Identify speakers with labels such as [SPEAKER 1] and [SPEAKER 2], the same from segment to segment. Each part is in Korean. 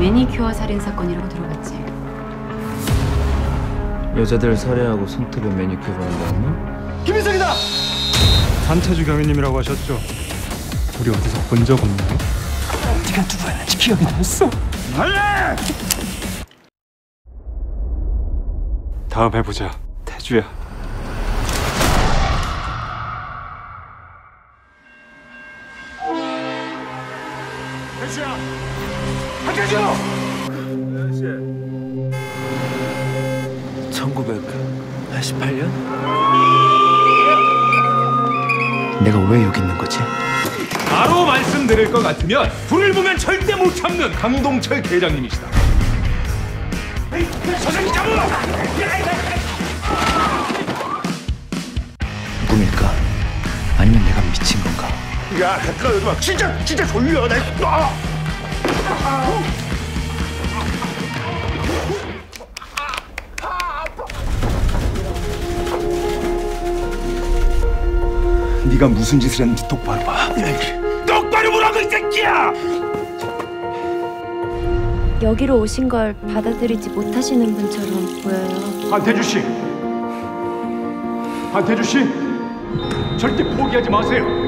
[SPEAKER 1] 매니큐어 살인 사건이라고 들어봤지.
[SPEAKER 2] 여자들 살해하고 손톱에 매니큐어 바른다는
[SPEAKER 3] 김인석이다!
[SPEAKER 4] 산채주 경위님이라고 하셨죠? 우리 어디서 본 적 없나요?
[SPEAKER 3] 네가 누구였는지 기억이 났어.
[SPEAKER 4] 다음 해보자 태주야
[SPEAKER 3] 태수야! 박태수!
[SPEAKER 2] 1988년? 내가 왜 여기 있는 거지?
[SPEAKER 5] 바로 말씀드릴 것 같으면 불을 보면 절대 못 참는 강동철 대장님이시다. 선생님 잡아!
[SPEAKER 2] 꿈일까? 아니면 내가 미친 건가?
[SPEAKER 3] 야, 가까이 와. 진짜, 진짜 졸려. 나, 아! 네가 무슨 짓을 했는지 똑바로 봐.
[SPEAKER 5] 똑바로 보라고 이 새끼야!
[SPEAKER 6] 여기로 오신 걸 받아들이지 못하시는 분처럼 보여요.
[SPEAKER 5] 한태주 씨, 한태주 씨, 절대 포기하지 마세요.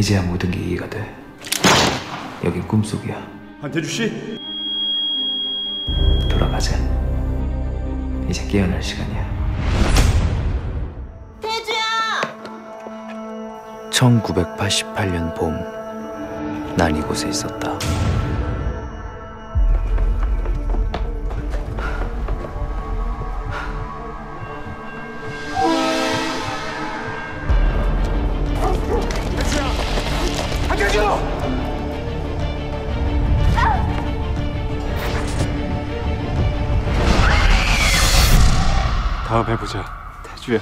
[SPEAKER 2] 이제야 모든 게 이해가 돼. 여긴 꿈속이야.
[SPEAKER 5] 한태주 씨,
[SPEAKER 2] 돌아가자. 이제 깨어날 시간이야. 태주야! 1988년 봄 난 이곳에 있었다
[SPEAKER 4] 다음 해보자. 태주야.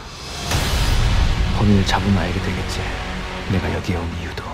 [SPEAKER 2] 범인을 잡으면 알게 되겠지. 내가 여기에 온 이유도